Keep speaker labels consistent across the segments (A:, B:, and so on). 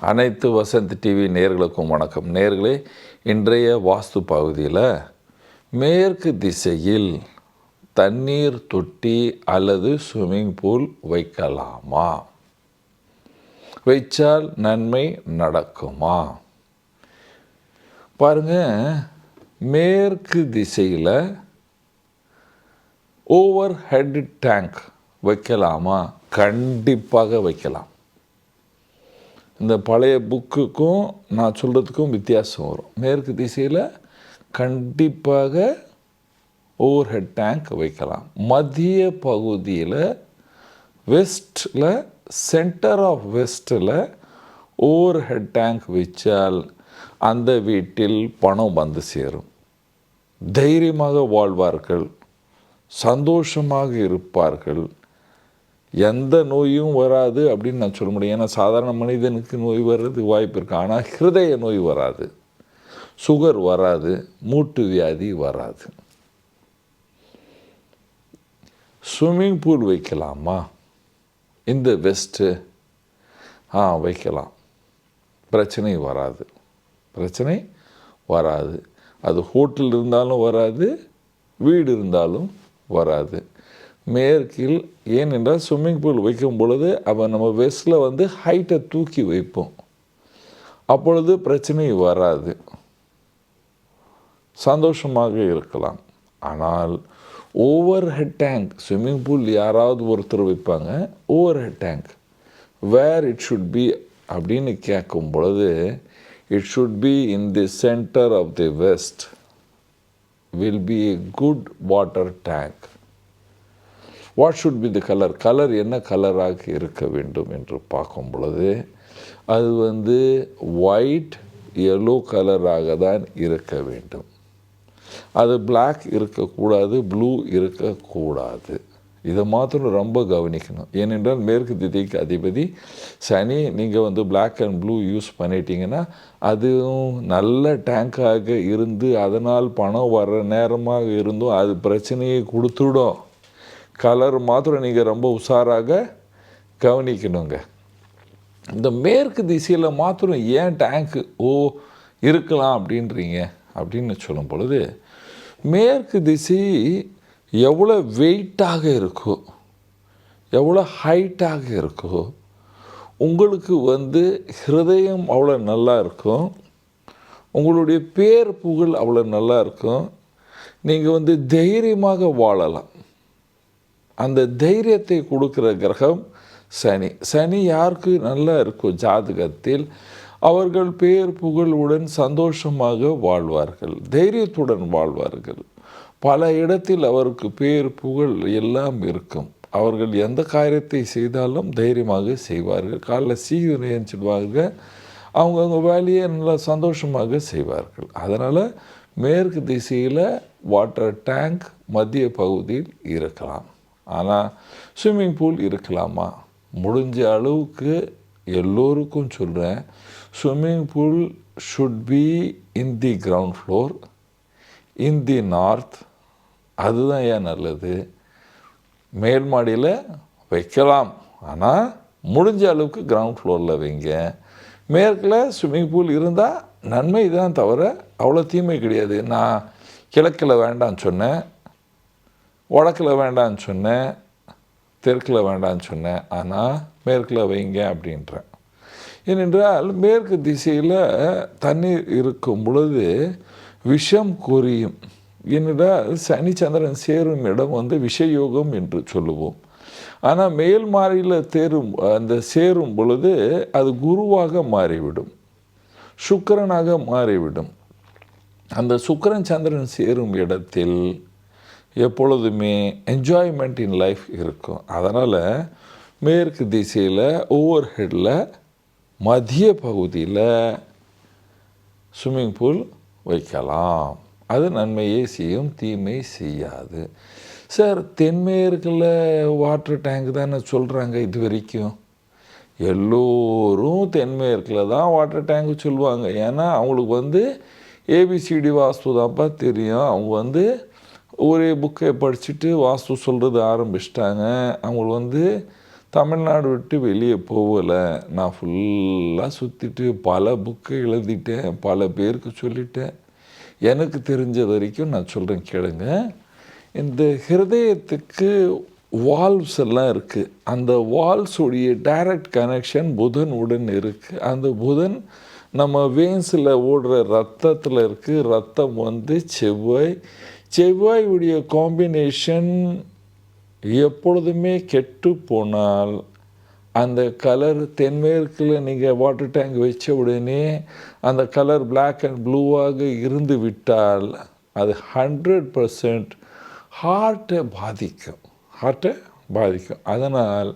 A: அனைத்து வசந்த் டிவி நேர்களுக்கும் வணக்கம். நேர்களே இன்றைய வாஸ்து பகுதியில் மேற்கு திசையில் தண்ணீர் தொட்டி அல்லது ஸ்விம்மிங் பூல் வைக்கலாமா? வைச்சால் நன்மை நடக்குமா? பாருங்க மேற்கு திசையில் ஓவர் ஹெட் டேங்க் வைக்கலாமா? கண்டிப்பாக வைக்கலாம். இந்த பழைய புக்குக்கும் நான் சொல்கிறதுக்கும் வித்தியாசம் வரும். மேற்கு திசையில் கண்டிப்பாக ஓவர் ஹெட் டேங்க் வைக்கலாம். மத்திய பகுதியில் வெஸ்ட்டில் சென்டர் ஆஃப் வெஸ்ட்டில் ஓவர் ஹெட் டேங்க் வச்சால் அந்த வீட்டில் பணம் வந்து சேரும். தைரியமாக வாழ்வார்கள் சந்தோஷமாக இருப்பார்கள். எந்த நோயும் வராது அப்படின்னு நான் சொல்ல முடியும். ஏன்னா சாதாரண மனிதனுக்கு நோய் வர்றதுக்கு வாய்ப்பு இருக்கு. ஆனால் ஹிருதய நோய் வராது. சுகர் வராது. மூட்டு வியாதி வராது. ஸ்விம்மிங் பூல் வைக்கலாமா? இந்த வெஸ்ட்டு ஆ வைக்கலாம். பிரச்சனை வராது. பிரச்சனை வராது. அது ஹோட்டல் இருந்தாலும் வராது. வீடு இருந்தாலும் வராது. மேற்கில் ஏனென்றால் ஸ்விம்மிங் பூல் வைக்கும் பொழுது அவன் நம்ம வெஸ்ட்டில் வந்து ஹைட்டை தூக்கி வைப்போம். அப்பொழுது பிரச்சனை வராது. சந்தோஷமாக இருக்கலாம். ஆனால் overhead tank swimming pool யாராவது ஒருத்தர் வைப்பாங்க overhead tank where it should be அப்படின்னு கேட்கும் பொழுது it should be in the centre of the west will be a good water tank what should be the colour colour என்ன கலராக இருக்க வேண்டும் என்று பார்க்கும் பொழுது அது வந்து ஒயிட் எல்லோ கலராக தான் இருக்க வேண்டும். அது பிளாக் இருக்கக்கூடாது ப்ளூ இருக்கக்கூடாது. இதை மாத்திரம் ரொம்ப கவனிக்கணும். ஏனென்றால் மேற்கு திசைக்கு அதிபதி சனி நீங்கள் வந்து பிளாக் அண்ட் ப்ளூ யூஸ் பண்ணிட்டீங்கன்னா அதுவும் நல்ல டேங்காக இருந்து அதனால் பணம் வர்ற நேரமாக இருந்தும் அது பிரச்சனையை கொடுத்துடும். கலர் மாத்திரம் நீங்கள் ரொம்ப உஷாராக கவனிக்கணுங்க. இந்த மேற்கு திசையில் மாத்திரம் ஏன் டேங்க்கு ஓ இருக்கலாம் அப்படின்றீங்க? அப்படின்னு சொல்லும் பொழுது மேற்கு திசை எவ்வளோ வெயிட்டாக இருக்கோ எவ்வளோ ஹைட்டாக இருக்கோ உங்களுக்கு வந்து ஹிருதயம் அவ்வளோ நல்லா இருக்கும் உங்களுடைய பேர் புகழ் அவ்வளோ நல்லா இருக்கும் நீங்கள் வந்து தைரியமாக வாழலாம். அந்த தைரியத்தை கொடுக்குற கிரகம் சனி. சனி யாருக்கு நல்லா இருக்கும்? ஜாதகத்தில் அவர்கள் பேர் புகழுடன் சந்தோஷமாக வாழ்வார்கள். தைரியத்துடன் வாழ்வார்கள். பல இடத்தில் அவருக்கு பேர் புகழ் எல்லாம் இருக்கும். அவர்கள் எந்த காரியத்தை செய்தாலும் தைரியமாக செய்வார்கள். காலைல சீக்கிரம் எழுந்துடுவாங்க அவங்கவுங்க வேலையை நல்லா சந்தோஷமாக செய்வார்கள். அதனால் மேற்கு திசையில் வாட்டர் டேங்க் மத்திய பகுதியில் இருக்கலாம். ஆனால் ஸ்விம்மிங் பூல் இருக்கலாமா? முடிஞ்ச அளவுக்கு எல்லோருக்கும் சொல்கிறேன் swimming pool should be in the ground floor in the north அதுதான் ஏன் நல்லது? மேல் மாடியில் வைக்கலாம். ஆனால் முடிஞ்ச அளவுக்கு கிரவுண்ட் ஃப்ளோரில் வைங்க. மேற்கில் ஸ்விம்மிங் பூல் இருந்தால் நன்மை தான் தவிர அவ்வளோ தீமை கிடையாது. நான் கிழக்கில் வேண்டாம்னு சொன்னேன். வடக்கில் வேண்டான்னு சொன்னேன் தெற்கில் வேண்டான்னு சொன்னேன் ஆனால் மேற்கில் வைங்க அப்படின்றேன். ஏனென்றால் மேற்கு திசையில் தண்ணீர் இருக்கும் பொழுது விஷம் குறியும் ஏனென்றால் சனி சந்திரன் சேரும் இடம் வந்து விஷயோகம் என்று சொல்லுவோம். ஆனால் மேல் மாறியில் தேரும் அந்த சேரும் பொழுது அது குருவாக மாறிவிடும். சுக்கரனாக மாறிவிடும். அந்த சுக்கரன் சந்திரன் சேரும் இடத்தில் எப்பொழுதுமே என்ஜாய்மெண்ட் இன் லைஃப் இருக்கும். அதனால் மேற்கு திசையில் ஓவர் ஹெட்டில் மதிய பகுதியில் ஸ்விம்மிங் பூல் வைக்கலாம். அது நன்மையே செய்யும் தீமை செய்யாது. சார் தென்மேற்கில் வாட்டர் டேங்க் தானே சொல்கிறாங்க இது வரைக்கும் எல்லோரும் தென்மேற்கில் தான் வாட்டர் டேங்க் சொல்லுவாங்க. ஏன்னா அவங்களுக்கு வந்து ஏபிசிடி வாஸ்து தான்ப்பா தெரியும். அவங்க வந்து ஒரே புக்கை படிச்சுட்டு வாஸ்து சொல்கிறது ஆரம்பிச்சிட்டாங்க. அவங்க வந்து தமிழ்நாடு விட்டு வெளியே போகலை. நான் ஃபுல்லாக சுற்றிட்டு பல புக்கு எழுதிட்டேன். பல பேருக்கு சொல்லிட்டேன். எனக்கு தெரிஞ்ச வரைக்கும் நான் சொல்கிறேன் கேளுங்க. இந்த ஹிருதயத்துக்கு வால்வ்ஸ் எல்லாம் இருக்குது அந்த வால்ஸுடைய டைரக்ட் கனெக்ஷன் புதன் உடன் இருக்குது அந்த புதன் நம்ம வேன்ஸில் ஓடுற ரத்தத்தில் இருக்குது ரத்தம் வந்து செவ்வாய் செவ்வாயுடைய காம்பினேஷன் எப்பொழுதுமே கெட்டு போனால் அந்த கலர் தென்மேற்கில் நீங்கள் வாட்டர் டேங்க் வச்ச உடனே அந்த கலர் பிளாக் அண்ட் ப்ளூவாக இருந்து விட்டால் அது ஹண்ட்ரட் பர்சன்ட் ஹார்ட்டை பாதிக்கும். ஹார்ட்டை பாதிக்கும். அதனால்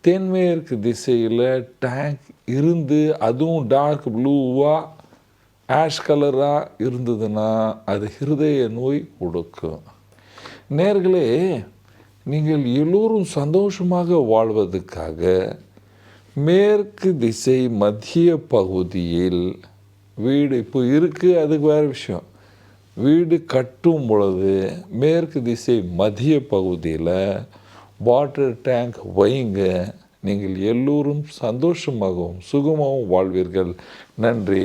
A: தென்மேற்கு திசையில் டேங்க் இருந்து அதுவும் டார்க் ப்ளூவாக ஆஷ் கலராக இருந்ததுன்னா அது ஹிருதய நோய் கொடுக்கும் நேர்களே நீங்கள் எல்லோரும் சந்தோஷமாக வாழ்வதற்காக மேற்கு திசை மத்திய பகுதியில் வீடு இப்போ இருக்குது அதுக்கு வேறு விஷயம். வீடு கட்டும் பொழுது மேற்கு திசை மத்திய பகுதியில் வாட்டர் டேங்க் வைங்க. நீங்கள் எல்லோரும் சந்தோஷமாகவும் சுகமாகவும் வாழ்வீர்கள். நன்றி.